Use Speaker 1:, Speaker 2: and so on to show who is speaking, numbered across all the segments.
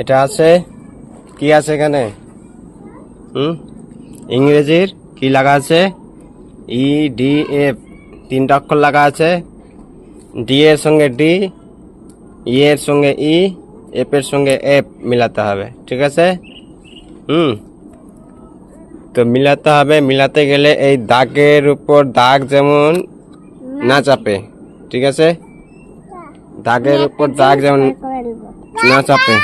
Speaker 1: এটা আছে, কি আছে এখানে? হুম? ইংরেজির কি লাগা আছে? ই ডি এফ তিনটা অক্ষর লাগা আছে। ডি এর সঙ্গে ডি ই এর সঙ্গে ই এফ এর সঙ্গে এফ মিলাতে হবে, ঠিক আছে? হুম? তো মিলাতে হবে, মিলাতে গেলে এই দাগের উপর দাগ যেমন না চাপে, ঠিক আছে? দাগের উপর দাগ যেমন না চাপে।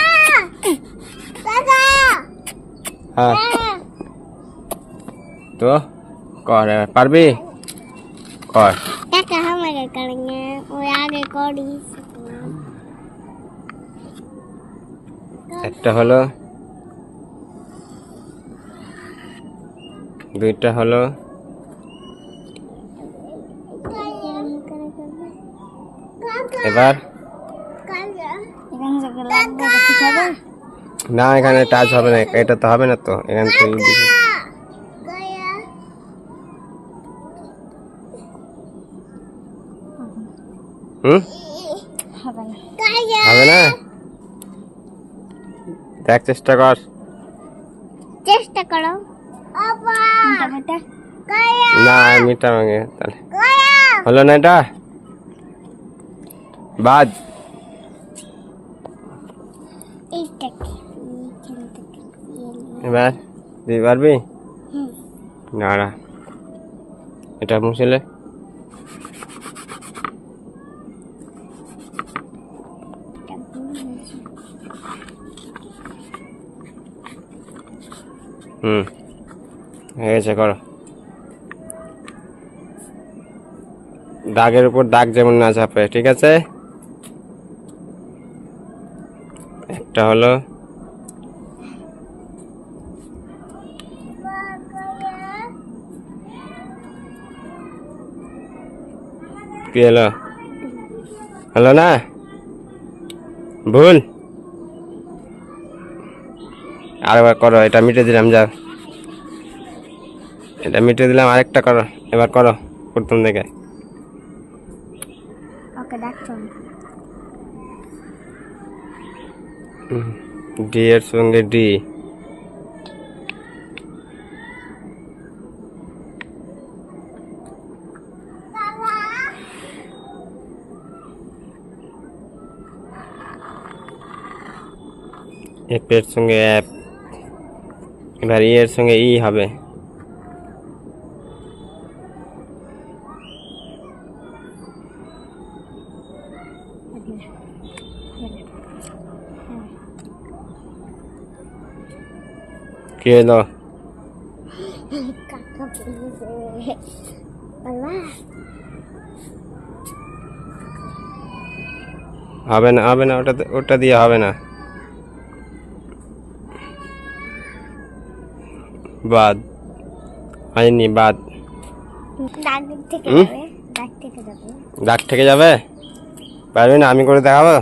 Speaker 1: হ্যাঁ। তো কর পারবি? কর।
Speaker 2: ওই আগে করি
Speaker 1: একটা হলো দুইটা হলো এবার না এখানে টাচ হবে না এটা তো হবে না তো এখানে তো হুম?
Speaker 2: হবে না।
Speaker 1: দেখ চেষ্টা কর।
Speaker 2: চেষ্টা করো।
Speaker 1: না মিটা ভাঙে তাহলে হলো না এটা? বাদ
Speaker 2: এইটা কি এইখান থেকে
Speaker 1: এবার দিতে পারবি? না এটা মুছেলে হুম। হয়ে গেছে করো। দাগের উপর দাগ যেমন না চাপে ঠিক আছে? একটা হলো কি হলো? হলো না? ভুল। আরেকবার করো এটা মিটে দিলাম যা এটা মিটে দিলাম আরেকটা করো এবার করো প্রথম থেকে ডি এর সঙ্গে ডি এফ এর সঙ্গে অ্যাপ এবার ই এর সঙ্গে ই হবে কি হলো
Speaker 2: কাকা বলেছে বাবা
Speaker 1: হবে না হবে না ওটা ওটা দিয়ে হবে না বাদ। হয়নি বাদ।
Speaker 2: ডাক থেকে? যাবে
Speaker 1: দাগ থেকে পারবি না আমি করে দেখাবো?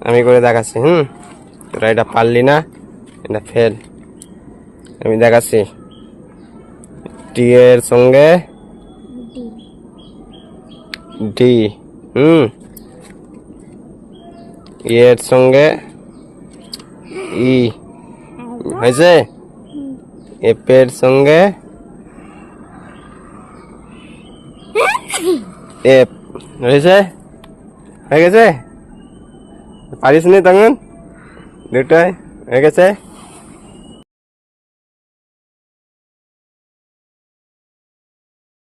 Speaker 1: আমি করে দেখাচ্ছি হুম? তোরা এটা পারলি না এটা ফেল। আমি দেখাচ্ছি। টি এর সঙ্গে
Speaker 2: ডি।
Speaker 1: ডি হুম? ই এর সঙ্গে ই। হয়েছে? এফ এর সঙ্গে এপ। হয়েছে? হয়ে গেছে? পারিস নি তখন? দুটোই হয়ে গেছে?